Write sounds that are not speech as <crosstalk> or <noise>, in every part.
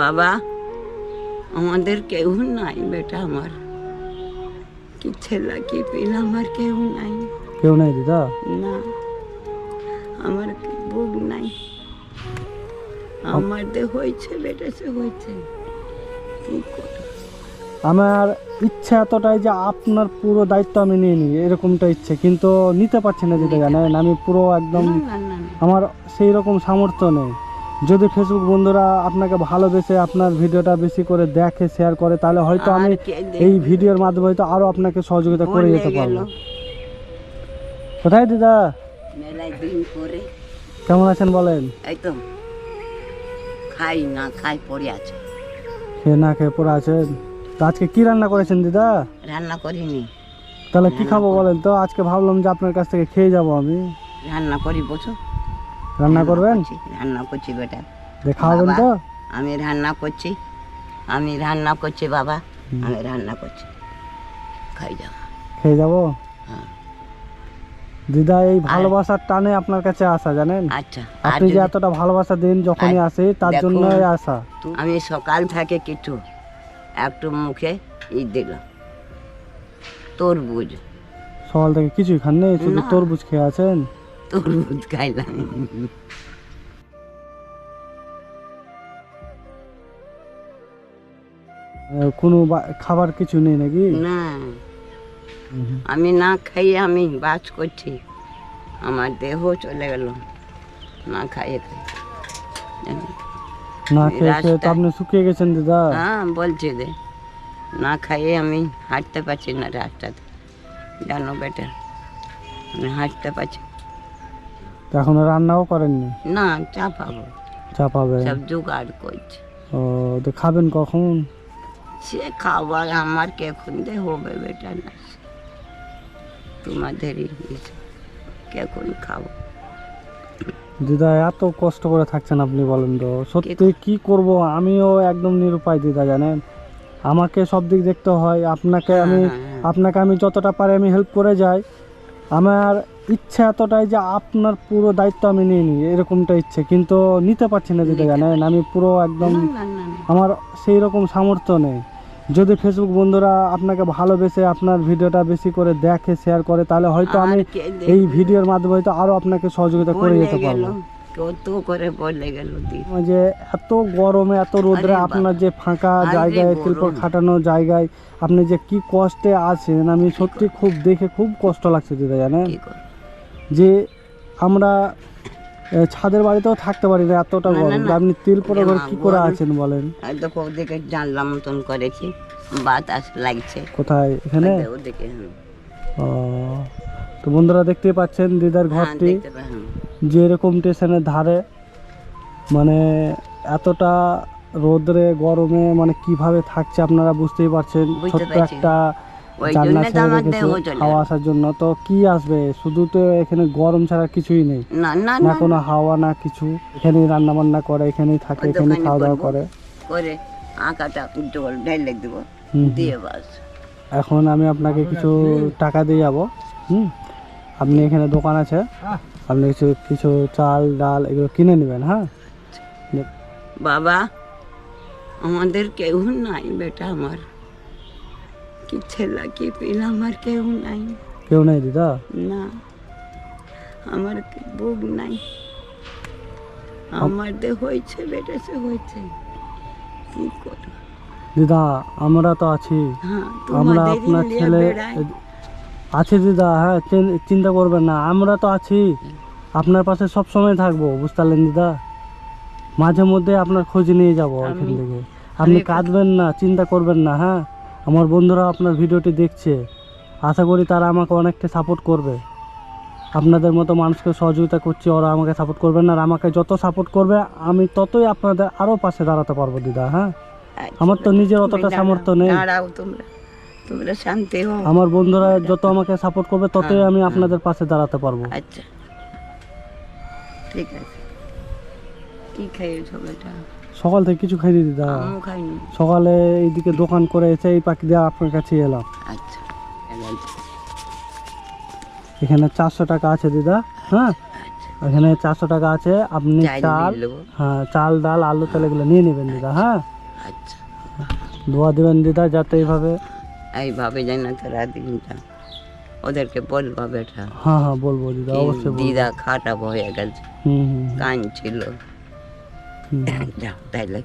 বাবা আমাদের কেউ নাই বেটা আমার। কি ছেলে কি পিল আমার কেউ নাই। কেউ নাই দিদা? না আমার বুক নাই। আমার দে হয়েছে বেটা সে হয়েছে। কি আমার ইচ্ছা এতটাই যে আপনার পুরো দায়িত্ব আমি নিয়ে নিই এরকমটা ইচ্ছে কিন্তু নিতে পারছি না দিদা জানেন? আমি পুরো একদম। আমার সেই রকম সামর্থ্য নেই। যদি ফেসবুক বন্ধুরা আপনাকে ভালোবেসে আপনার ভিডিওটা বেশি করে দেখে শেয়ার করে তাহলে হয়তো আমি? এই ভিডিওর মাধ্যমে হয়তো আরও আপনাকে সহযোগিতা করে যেতে পারব। কোথায় দিদা? কেমন আছেন বলেন? খাই না খাই পড়ে আছে। খেয়ে না খেয়ে পড়ে আছেন তো আজকে কি রান্না করেছেন দিদা? রান্না করিনি। তাহলে কি খাব বলেন তো? আজকে ভাবলাম যে আপনার কাছ থেকে খেয়ে যাব আমি। রান্না করি বসো। রান্না করবেন? রান্না করছি বেটা। খাওয়াবেন তো? আমি রান্না করছি আমি রান্না করছি বাবা আমি রান্না করছি। খাই যাও। খেয়ে যাব? হ্যাঁ। দিদা এই ভালোবাসার টানে আপনার কাছে আসা জানেন? আচ্ছা আপনি যে এতটা ভালোবাসা দেন যখনই আসে তার। জন্যই আসা। আমি সকাল থেকে কিছু একটু মুখে ই দিলাম তরবুজ সকাল থেকে কিছুই খান নেই শুধু না। তরমুজ খেয়ে আছেন? তরমুজ খাইলাম। কোনো খাবার কিছু নেই নাকি? না। আমি না খাইয়ে আমি বাস করছি। আমার দেহ চলে গেল। না খাইয়ে খাই না খেয়ে তো আপনি শুকিয়ে গেছেন দিদা। হ্যাঁ বলছি দে না খাইয়ে আমি হাঁটতে পারছি না রাস্তাতে। জানো বেটা আমি হাঁটতে পারছি তো এখনও রান্নাও করেননি? না চা পাবো। চা পাবেন? সব জোগাড় করছে। ও তো খাবেন কখন? সে খাবার আমার কে খুঁজতে হবে বেটা না। তোমাদেরই ইচ্ছে। কখন খাব? দিদা এত কষ্ট করে থাকছেন আপনি বলেন তো। সত্যি কি করব? আমিও একদম নিরুপায় দিদা জানেন? আমাকে সব দিক দেখতে হয়। আপনাকে আমি হ্যাঁ, হ্যাঁ। আপনাকে আমি যতটা পারি আমি হেল্প করে যাই। আমার ইচ্ছা এতটাই যে আপনার পুরো দায়িত্ব আমি নিয়ে নিই এরকমটা ইচ্ছে। কিন্তু নিতে পারছি না যেটা জানেন আমি পুরো একদম। আমার সেই রকম সামর্থ্য নেই। যদি ফেসবুক বন্ধুরা আপনাকে ভালোবেসে আপনার ভিডিওটা বেশি করে দেখে শেয়ার করে তাহলে হয়তো আমি এই ভিডিওর মাধ্যমে হয়তো আরও আপনাকে সহযোগিতা করে যেতে পারব। কত করে বলে গেল যে এত গরমে এত রোদ্রে আপনার যে ফাঁকা জায়গায় গরম। খাটানো জায়গায় আপনি যে কি কষ্টে আছেন আমি সত্যি খুব দেখে খুব কষ্ট লাগছে দিদা জানেন? যে আমরা ছাদের বাড়িতেও থাকতে পারি না এতটা গরম। আপনি তিলপরে ঘর কি করে আছেন বলেন? দেখো ওদিকে জানলা মতন করেছি। বাতাস লাগছে। কোথায়? এখানে? ওদিকে- ও, তো বন্ধুরা দেখতেই পাচ্ছেন দিদার হ্যাঁ, ঘরটি। দেখতে। যে এরকম স্টেশনের ধারে মানে এতটা রোদ্রে গরমে মানে কীভাবে থাকছে আপনারা বুঝতেই পারছেন। ছোট্ট একটা জানলা ছেড়ে রেখেছে হাওয়া আসার জন্য। তো কি আসবে? শুধু তো এখানে গরম ছাড়া কিছুই নেই। না কোনো হাওয়া না কিছু। এখানেই রান্না বান্না করে এখানেই থাকে দোকানে খাওয়া দাওয়া করে। করে আঁকাটা জল ঢেলে দেবো। হুম, হুম। দিয়ে বাস। এখন আমি আপনাকে কিছু টাকা দিয়ে যাব। হুম? আপনি এখানে দোকান আছে। আপনি কিছু কিছু চাল ডাল এগুলো কিনে নেবেন হ্যাঁ? বাবা আমাদের কেউ নাই বেটা আমার। কি ছেলে কি পিল আমার কেউ নাই। কেউ নেই দিদা? না আমার কি বুক নাই আমার দে হয়েছে বেটা সে হয়েছে। কি করব? দিদা আমরা তো আছি। হ্যাঁ আমরা আপনার ছেলে। আছে দিদা হ্যাঁ চিন্তা করবেন না আমরা তো আছি। আপনার পাশে সব সময় থাকব বুঝতে পারলেন দিদা? মাঝে মধ্যে আপনার খোঁজ নিয়ে যাব এখান থেকে। আপনি কাঁদবেন না চিন্তা করবেন না হ্যাঁ? আমার বন্ধুরা আপনার ভিডিওটি দেখছে। আশা করি তারা আমাকে অনেকটা সাপোর্ট করবে। আপনাদের মতো মানুষকে সহযোগিতা করছি ওরা আমাকে সাপোর্ট করবেন না আর আমাকে যত সাপোর্ট করবে আমি ততই আপনাদের আরও পাশে দাঁড়াতে পারব দিদা হ্যাঁ? আচ্ছা, আমার তো নিজের অতটা সামর্থ্য নেই। তোমরা তোমরা শান্তি হও। আমার বন্ধুরা যত আমাকে সাপোর্ট করবে ততই হ্যাঁ, আমি। আপনাদের পাশে দাঁড়াতে পারব। আচ্ছা। ঠিক আছে। কি খেয়েছো বেটা? সকাল থেকে কিছু খাইনি দিদা। আমিও খাইনি। সকালে এইদিকে দোকান করে এসে এই পাখি দিয়ে আপনার কাছে এলাম। আচ্ছা। এখানে চারশো টাকা আছে দিদা হ্যাঁ? আচ্ছা। এখানে চারশো টাকা আছে আপনি চাল। হ্যাঁ চাল ডাল আলু চাল এগুলো নিয়ে নেবেন দিদা হ্যাঁ? আচ্ছা। দোয়া দেবেন দিদা যাতে এইভাবে এইভাবে যাই না তোরা দিনটা ওদেরকে বলবা বেটা। হ্যাঁ হ্যাঁ বলব দিদা অবশ্যই দিদা খারাপ হয়ে গেছে। কান ছিল। <laughs> যাও তাইলে।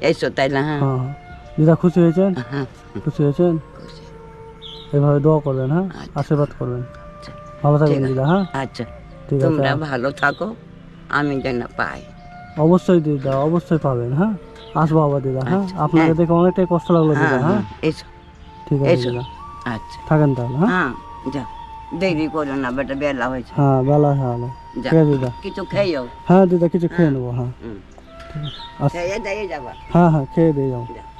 এসো তাইলে হ্যাঁ। হ্যাঁ হ্যাঁ। দিদা খুশি হয়েছেন? হ্যাঁ খুশি হয়েছেন? খুশি। এইভাবে দোয়া করবেন হ্যাঁ? আচ্ছা। আশীর্বাদ করবেন। আচ্ছা, ভালো থাকবেন দিদা হ্যাঁ? আচ্ছা। তোমরা ভালো থাকো আমি যেন পাই। অবশ্যই দিদা অবশ্যই পাবেন হ্যাঁ? আসব আবার দিদা হ্যাঁ? আচ্ছা, আপনাকে। দেখে অনেকটাই কষ্ট লাগল দিদা হ্যাঁ? ঠিক আছে আচ্ছা। থাকেন তাহলে হ্যাঁ? হ্যাঁ যাও। দেরি করো না বেটা বেলা হয়েছে। হ্যাঁ বেলা হ্যাঁ যা ঠিক আছে দিদা। কিছু খেয়েও? হ্যাঁ দিদা কিছু খেয়ে নেব হ্যাঁ। হ্যাঁ হ্যাঁ খেয়ে দিয়ে যাও। যাও।